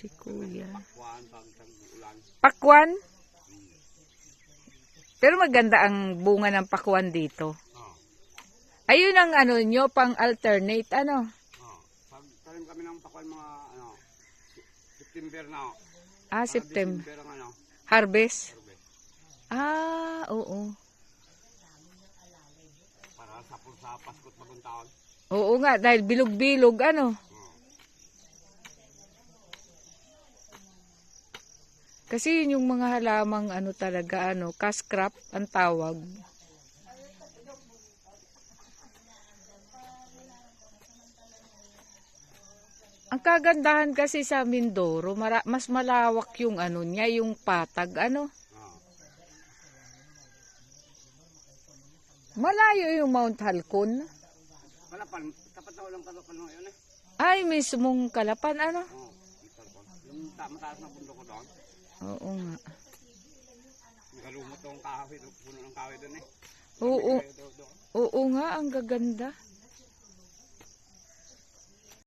si kuya. Pakwan? Pero maganda ang bunga ng pakwan dito. Oh. Ayun ang ano nyo, pang alternate, ano? Pag talim kami ng pakwan mga ano, September na. oh. Ah, Mga September. Ano, Harvest? Ah, oo. Para sa sa Pasko't bagong taon. Oo nga, dahil bilog-bilog, ano? Kasi yun yung mga halamang ano talaga, ano, cash crop ang tawag. Ang kagandahan kasi sa Mindoro, mara- mas malawak yung ano niya, yung patag, ano. Malayo yung Mount Halcon. Kalapan, tapat na walang kalapan mo yun eh. Ay, mismong kalapan, ano. Oh, yung mataas na bundok ko doon. Oo nga. Nakalumot yung kahoy, puno ng kahoy doon eh. Oo, oo nga, ang gaganda.